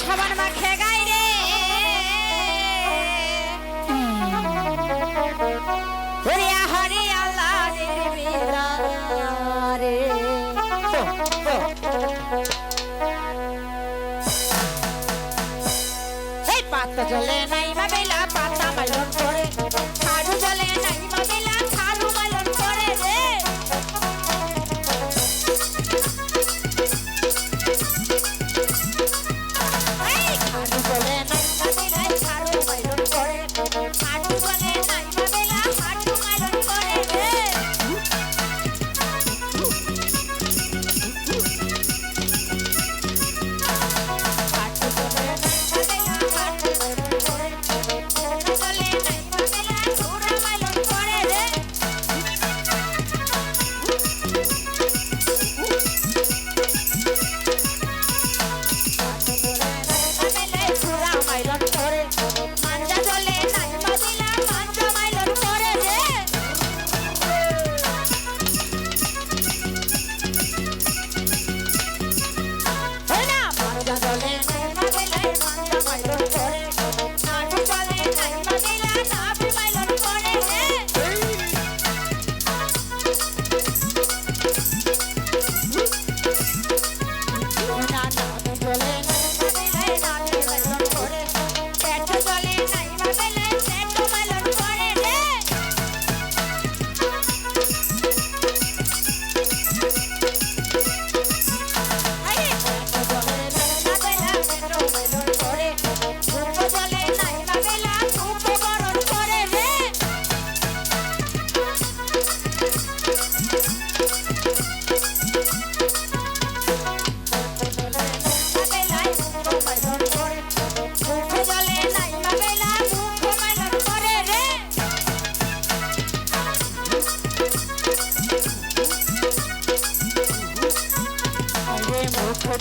সাবান মাখে গাই রে। হরিয়া হরি আল্লাহ রে এই পাতা জলে নাই ভাবিলা পাতা মালন করে।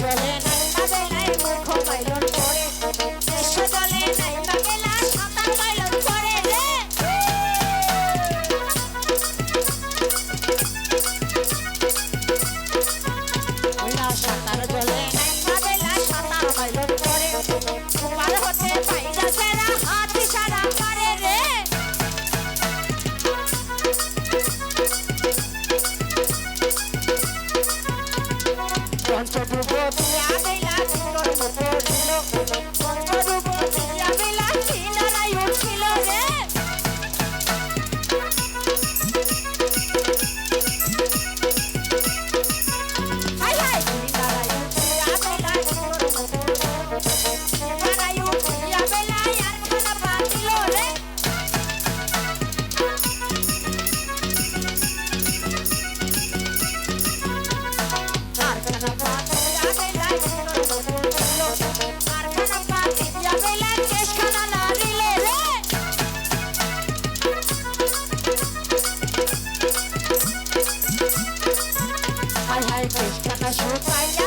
controlling. Once you do go, I will not be Cachorro palhaço.